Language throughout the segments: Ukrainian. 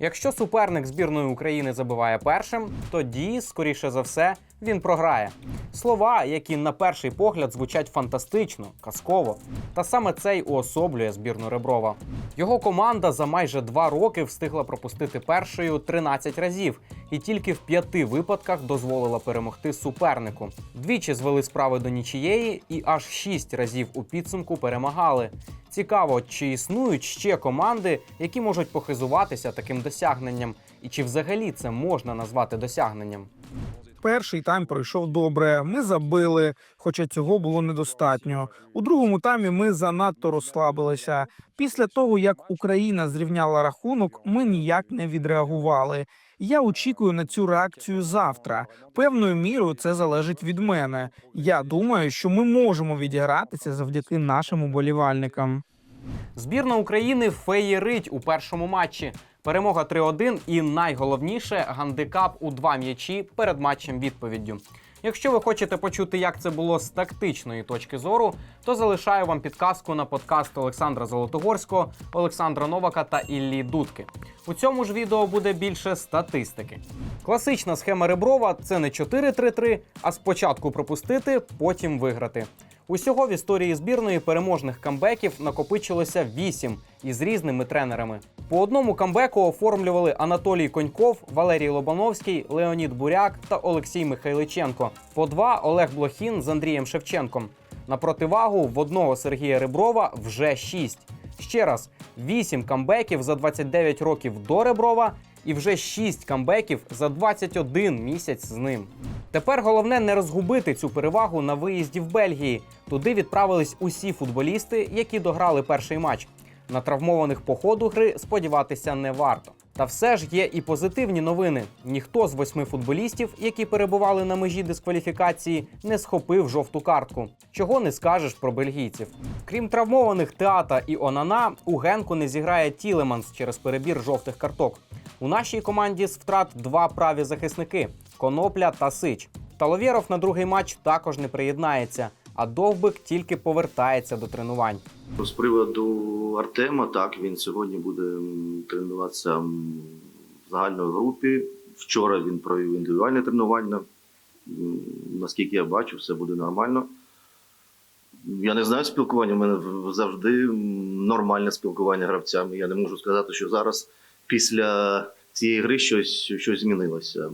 Якщо суперник збірної України забиває першим, тоді, скоріше за все, він програє. Слова, які на перший погляд звучать фантастично, казково. Та саме це й уособлює збірну Реброва. Його команда за майже два роки встигла пропустити першою 13 разів, і тільки в п'яти випадках дозволила перемогти супернику. Двічі звели справи до нічієї, і аж шість разів у підсумку перемагали. Цікаво, чи існують ще команди, які можуть похизуватися таким досягненням, і чи взагалі це можна назвати досягненням? Перший тайм пройшов добре. Ми забили, хоча цього було недостатньо. У другому таймі ми занадто розслабилися. Після того, як Україна зрівняла рахунок, ми ніяк не відреагували. Я очікую на цю реакцію завтра. Певною мірою це залежить від мене. Я думаю, що ми можемо відігратися завдяки нашим уболівальникам. Збірна України феєрить у першому матчі. Перемога 3-1 і найголовніше гандикап у два м'ячі перед матчем відповіддю. Якщо ви хочете почути, як це було з тактичної точки зору, то залишаю вам підказку на подкаст Олександра Золотогорського, Олександра Новака та Іллі Дудки. У цьому ж відео буде більше статистики. Класична схема Реброва це не 4-3-3, а спочатку пропустити, потім виграти. Усього в історії збірної переможних камбеків накопичилося 8 із різними тренерами. По одному камбеку оформлювали Анатолій Коньков, Валерій Лобановський, Леонід Буряк та Олексій Михайличенко. По два Олег Блохін з Андрієм Шевченком. На противагу в одного Сергія Реброва вже 6. Ще раз, 8 камбеків за 29 років до Реброва і вже 6 камбеків за 21 місяць з ним. Тепер головне не розгубити цю перевагу на виїзді в Бельгії. Туди відправились усі футболісти, які дограли перший матч. На травмованих по ходу гри сподіватися не варто. Та все ж є і позитивні новини. Ніхто з восьми футболістів, які перебували на межі дискваліфікації, не схопив жовту картку. Чого не скажеш про бельгійців. Крім травмованих Теата і Онана, у Генку не зіграє Тілеманс через перебір жовтих карток. У нашій команді з втрат два праві захисники Конопля та Сич. Таловєров на другий матч також не приєднається, а Довбик тільки повертається до тренувань. З приводу Артема, так, він сьогодні буде тренуватися в загальної групі. Вчора він провів індивідуальне тренування. Наскільки я бачу, все буде нормально. Я не знаю спілкування, у мене завжди нормальне спілкування гравцями. Я не можу сказати, що зараз після цієї гри щось, щось змінилося.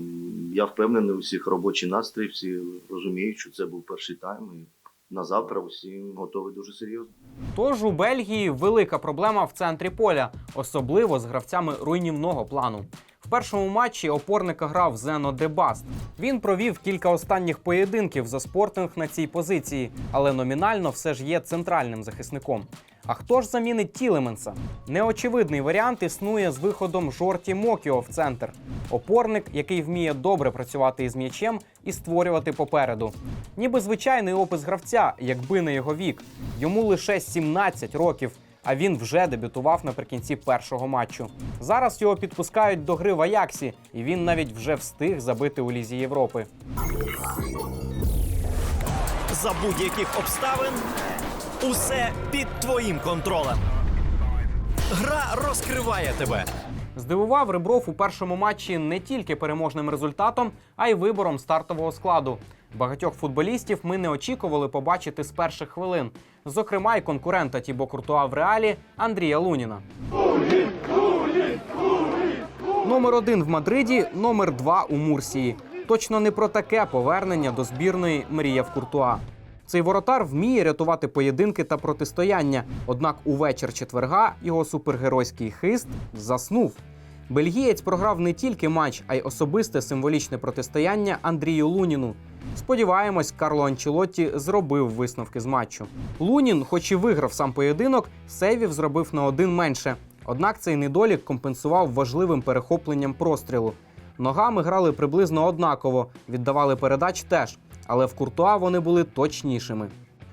Я впевнений, у всіх робочий настрій, всі розуміють, що це був перший тайм. На завтра усі готові дуже серйозно. Тож у Бельгії велика проблема в центрі поля, особливо з гравцями руйнівного плану. В першому матчі опорника грав Зено Дебаст. Він провів кілька останніх поєдинків за спортинг на цій позиції, але номінально все ж є центральним захисником. А хто ж замінить Тілеменса? Неочевидний варіант існує з виходом Жорті Мокіо в центр. Опорник, який вміє добре працювати із м'ячем і створювати попереду. Ніби звичайний опис гравця, якби не його вік. Йому лише 17 років, а він вже дебютував наприкінці першого матчу. Зараз його підпускають до гри в Аяксі, і він навіть вже встиг забити у Лізі Європи. За будь-яких обставин усе під твоїм контролем. Гра розкриває тебе. Здивував Ребров у першому матчі не тільки переможним результатом, а й вибором стартового складу. Багатьох футболістів ми не очікували побачити з перших хвилин. Зокрема, й конкурента Тібо Куртуа в реалі Андрія Луніна. Номер один в Мадриді, номер два у Мурсії. Точно не про таке повернення до збірної мріяв Куртуа. Цей воротар вміє рятувати поєдинки та протистояння. Однак у вечір четверга його супергеройський хист заснув. Бельгієць програв не тільки матч, а й особисте символічне протистояння Андрію Луніну. Сподіваємось, Карло Анчелотті зробив висновки з матчу. Лунін, хоч і виграв сам поєдинок, сейвів зробив на один менше. Однак цей недолік компенсував важливим перехопленням прострілу. Ногами грали приблизно однаково, віддавали передач теж, але в Куртуа вони були точнішими.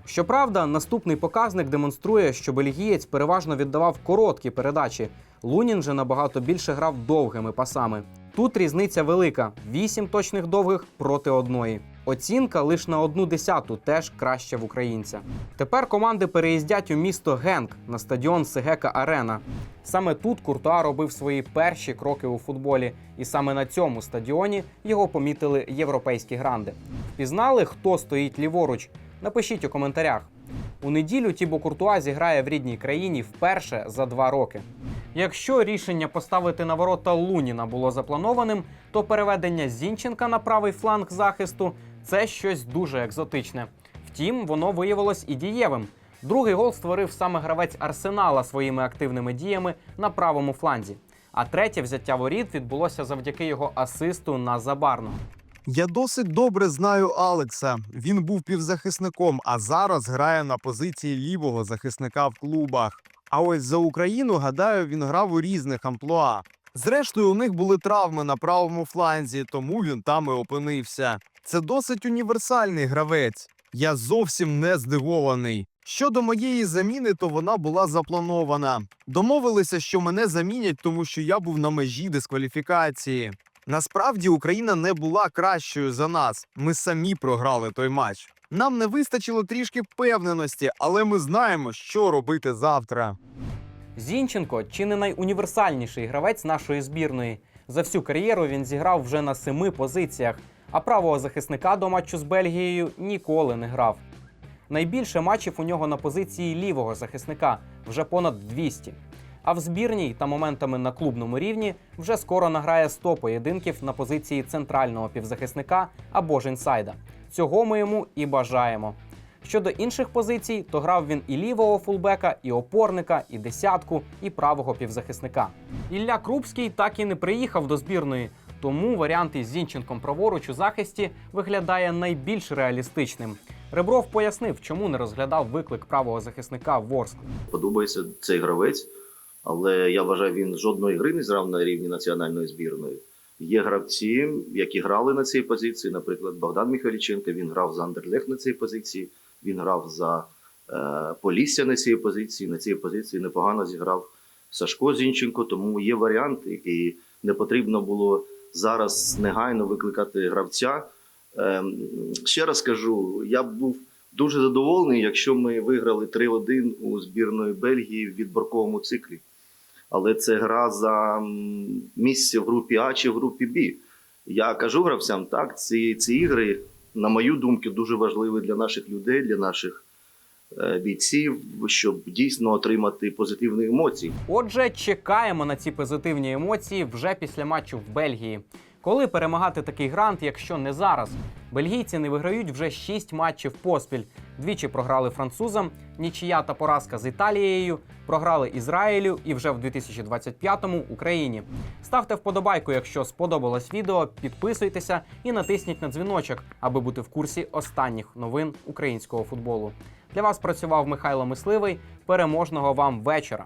Щоправда, наступний показник демонструє, що бельгієць переважно віддавав короткі передачі. Лунін же набагато більше грав довгими пасами. Тут різниця велика: 8 точних довгих проти одної. Оцінка лише на одну десяту, теж краще в українця. Тепер команди переїздять у місто Генк на стадіон Сегека Арена. Саме тут Куртуа робив свої перші кроки у футболі, і саме на цьому стадіоні його помітили європейські гранди. Впізнали, хто стоїть ліворуч? Напишіть у коментарях. У неділю Тібо Куртуа зіграє в рідній країні вперше за два роки. Якщо рішення поставити на ворота Луніна було запланованим, то переведення Зінченка на правий фланг захисту це щось дуже екзотичне. Втім, воно виявилось і дієвим. Другий гол створив саме гравець Арсенала своїми активними діями на правому фланзі. А третє взяття воріт відбулося завдяки його асисту на забарно. Я досить добре знаю Алекса. Він був півзахисником, а зараз грає на позиції лівого захисника в клубах. А ось за Україну, гадаю, він грав у різних амплуа. Зрештою, у них були травми на правому фланзі, тому він там і опинився. Це досить універсальний гравець. Я зовсім не здивований. Щодо моєї заміни, то вона була запланована. Домовилися, що мене замінять, тому що я був на межі дискваліфікації. Насправді Україна не була кращою за нас. Ми самі програли той матч. Нам не вистачило трішки впевненості, але ми знаємо, що робити завтра. Зінченко чи не найуніверсальніший гравець нашої збірної. За всю кар'єру він зіграв вже на семи позиціях, а правого захисника до матчу з Бельгією ніколи не грав. Найбільше матчів у нього на позиції лівого захисника вже понад 200. А в збірній та моментами на клубному рівні вже скоро награє 100 поєдинків на позиції центрального півзахисника або ж інсайда. Цього ми йому і бажаємо. Щодо інших позицій, то грав він і лівого фулбека, і опорника, і десятку, і правого півзахисника. Ілля Крупський так і не приїхав до збірної, тому варіант із Зінченком праворуч у захисті виглядає найбільш реалістичним. Ребров пояснив, чому не розглядав виклик правого захисника Ворск. Подобається цей гравець, але я вважаю, він жодної гри не зрав на рівні національної збірної. Є гравці, які грали на цій позиції. Наприклад, Богдан Михайліченко, він грав за Андерлех на цій позиції, він грав за е, Полісся на цій позиції. На цій позиції непогано зіграв Сашко Зінченко. Тому є варіант, який не потрібно було зараз негайно викликати гравця. Ем, ще раз кажу, я був дуже задоволений, якщо ми виграли 3-1 у збірної Бельгії в відборковому циклі. Але це гра за місце в групі А чи в групі Б. Я кажу гравцям, так, ці, ці ігри, на мою думку, дуже важливий для наших людей, для наших е, бійців, щоб дійсно отримати позитивні емоції. Отже, чекаємо на ці позитивні емоції вже після матчу в Бельгії. Коли перемагати такий грант, якщо не зараз? Бельгійці не виграють вже 6 матчів поспіль. Двічі програли французам, нічия та поразка з Італією, програли Ізраїлю і вже в 2025-му Україні. Ставте вподобайку, якщо сподобалось відео, підписуйтеся і натисніть на дзвіночок, аби бути в курсі останніх новин українського футболу. Для вас працював Михайло Мисливий. Переможного вам вечора!